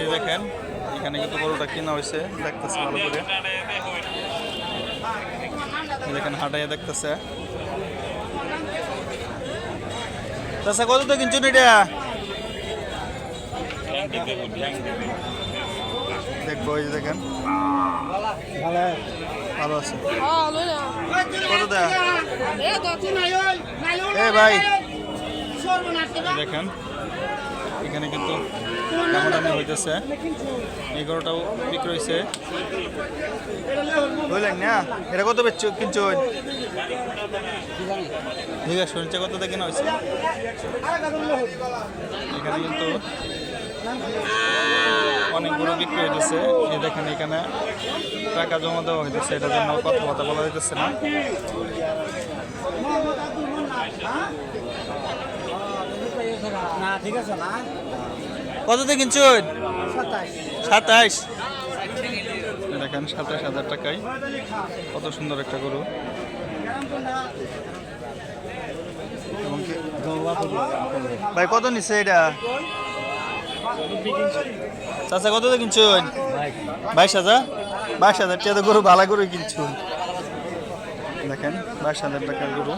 এই দেখেন, এখানে কিন্তু গরুটা কেনা হয়েছে দেখতেছে ভালো করে। দেখেন, হাঁটাইয়া দেখতেছে। চাষা কত তো কিনছুন এটা? দেখব, এই দেখেন। ভালো আছে। কত দেয়া? এ ভাই। দেখেন, এখানে কিন্তু হইতেছে। এই গরুটাও বিক্রি হয়েছে বুঝলেন না? এটা কত বেচছো? কিনছো? ঠিক আছে শুনছে কত দিয়ে কেনা হয়েছে এখানে কিন্তু অনেক গরু বিক্রি হইতেছে। এই দেখেন এখানে টাকা জমা দেওয়া হইতেছে। এটার জন্য কথাবার্তা বলা হইতেছে না। না ঠিক আছে না। কত দিয়ে কিনছুন? সাতাইশ দেখেন সাতাইশ হাজার টাকায়। কত সুন্দর একটা গরু। ভাই, কত নিচ্ছে এটা? চাচা কত কিনছুন? বাইশ হাজার? বাইশ হাজার টাকা তো গরু, ভালো গরু কিনছুন। দেখেন, বাইশ হাজার টাকার গরু।